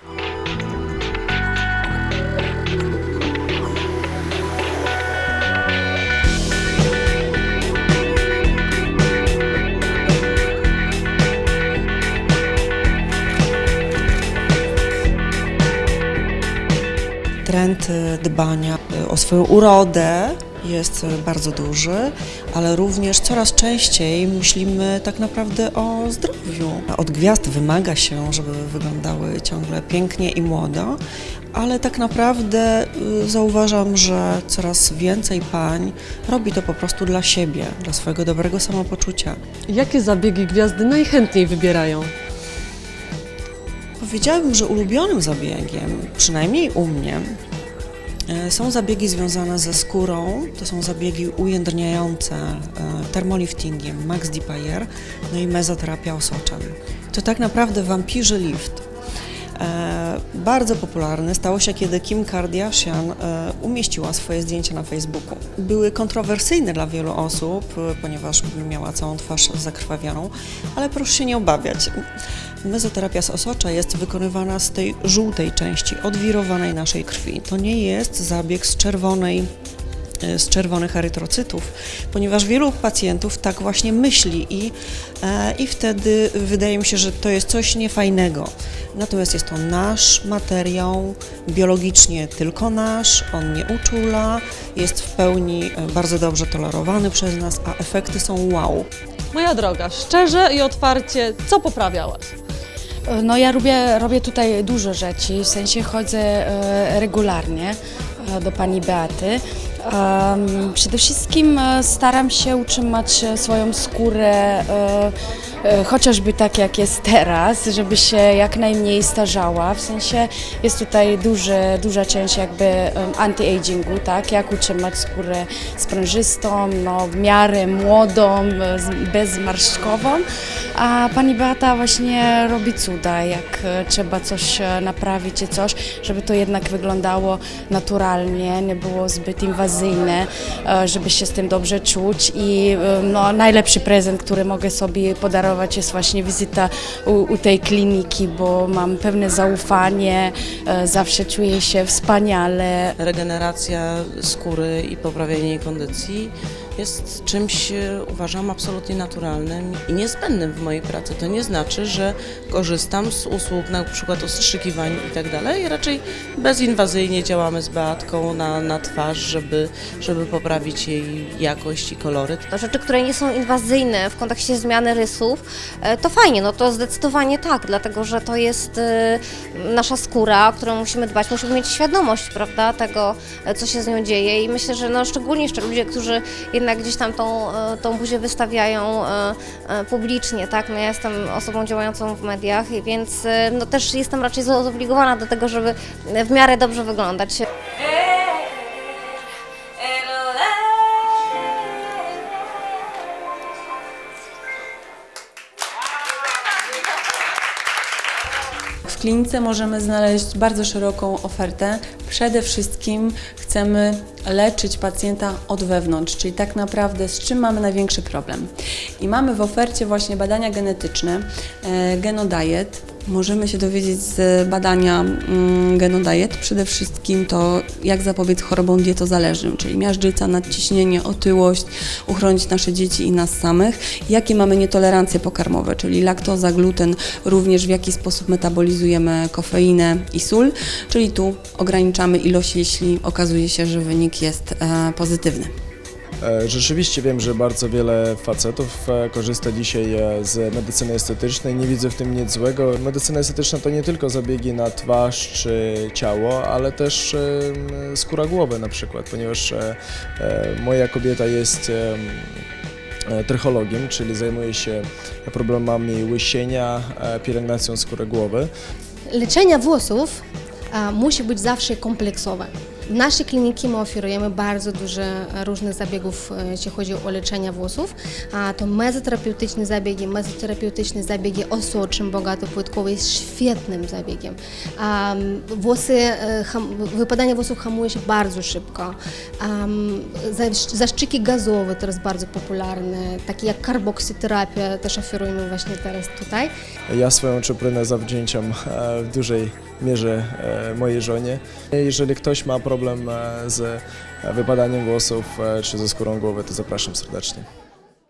Trend y, dbania y, o swoją urodę jest y, bardzo duży, ale również coraz częściej myślimy tak naprawdę o zdrowiu. Od gwiazd wymaga się, żeby wyglądały ciągle pięknie i młodo, ale tak naprawdę y, zauważam, że coraz więcej pań robi to po prostu dla siebie, dla swojego dobrego samopoczucia. Jakie zabiegi gwiazdy najchętniej wybierają? Powiedziałabym, że ulubionym zabiegiem, przynajmniej u mnie, e, są zabiegi związane ze skórą. To są zabiegi ujędrniające e, termoliftingiem Max Depayer, no i mezoterapia osoczem. To tak naprawdę wampirzy lift. E, bardzo popularny stało się, kiedy Kim Kardashian e, umieściła swoje zdjęcia na Facebooku. Były kontrowersyjne dla wielu osób, e, ponieważ miała całą twarz zakrwawioną, ale proszę się nie obawiać. Mezoterapia z osocza jest wykonywana z tej żółtej części, odwirowanej naszej krwi. To nie jest zabieg z czerwonej z czerwonych erytrocytów, ponieważ wielu pacjentów tak właśnie myśli i, e, i wtedy wydaje mi się, że to jest coś niefajnego. Natomiast jest to nasz materiał, biologicznie tylko nasz, on nie uczula, jest w pełni e, bardzo dobrze tolerowany przez nas, a efekty są wow. Moja droga, szczerze i otwarcie, co poprawiałaś? No ja robię, robię tutaj dużo rzeczy, w sensie chodzę e, regularnie e, do pani Beaty. Przede wszystkim e, staram się utrzymać e, swoją skórę e, chociażby tak jak jest teraz, żeby się jak najmniej starzała. W sensie jest tutaj duże, duża część jakby anti-agingu, tak? Jak utrzymać skórę sprężystą, no w miarę młodą, e, bezmarszczkową. A pani Beata właśnie robi cuda, jak e, trzeba coś e, naprawić czy coś, żeby to jednak wyglądało naturalnie, nie było zbyt inwazyjne, e, żeby się z tym dobrze czuć i e, no, najlepszy prezent, który mogę sobie podarować jest właśnie wizyta u, u tej kliniki, bo mam pewne zaufanie, e, zawsze czuję się wspaniale, regeneracja skóry i poprawienie jej kondycji jest czymś, e, uważam, absolutnie naturalnym i niezbędnym w mojej pracy. To nie znaczy, że korzystam z usług, na przykład ostrzykiwań i tak dalej. Raczej bezinwazyjnie działamy z Beatką na, na twarz, żeby, żeby poprawić jej jakość i koloryt. rzeczy, które nie są inwazyjne w kontekście zmiany rysów, e, to fajnie, no to zdecydowanie tak, dlatego że to jest e, nasza skóra, o którą musimy dbać, musimy mieć świadomość, prawda, tego, co się z nią dzieje i myślę, że no szczególnie jeszcze ludzie, którzy jednak gdzieś tam tą, e, tą buzię wystawiają e, e, publicznie, tak, no ja jestem osobą działającą w mediach, więc no też jestem raczej zobligowana do tego, żeby w miarę dobrze wyglądać. Klinice możemy znaleźć bardzo szeroką ofertę. Przede wszystkim chcemy leczyć pacjenta od wewnątrz, czyli tak naprawdę z czym mamy największy problem. I mamy w ofercie właśnie badania genetyczne, e, Genodiet. Możemy się dowiedzieć z badania mm, Genodiet przede wszystkim to, jak zapobiec chorobom dietozależnym, czyli miażdżyca, nadciśnienie, otyłość, uchronić nasze dzieci i nas samych. Jakie mamy nietolerancje pokarmowe, czyli laktoza, gluten, również w jaki sposób metabolizujemy kofeinę i sól, czyli tu ograniczamy ilość, jeśli okazuje się, że wynik jest e, pozytywny. E, Rzeczywiście wiem, że bardzo wiele facetów e, korzysta dzisiaj e, z medycyny estetycznej. Nie widzę w tym nic złego. Medycyna estetyczna to nie tylko zabiegi na twarz czy ciało, ale też skóra głowy na przykład, ponieważ moja kobieta jest em, trychologiem, czyli zajmuje się problemami łysienia, pielęgnacją skóry głowy. Leczenie włosów musi być zawsze kompleksowe. W kliniki my oferujemy bardzo dużo e, różnych zabiegów, e, jeśli chodzi o leczenie włosów. To mezoterapeutyczne zabiegi, mezoterapeutyczne zabiegi osoczym bogatopłytkowe jest świetnym zabiegiem. Włosy, e, wypadanie włosów hamuje się bardzo szybko. Zaszczyki gazowe teraz bardzo popularne, takie jak karboksyterapia też oferujemy właśnie teraz tutaj. Ja swoją czuprynę zawdzięczam w dużej mierze mojej żonie. Jeżeli ktoś ma problem e, z wypadaniem włosów e, czy ze skórą głowy, to zapraszam serdecznie.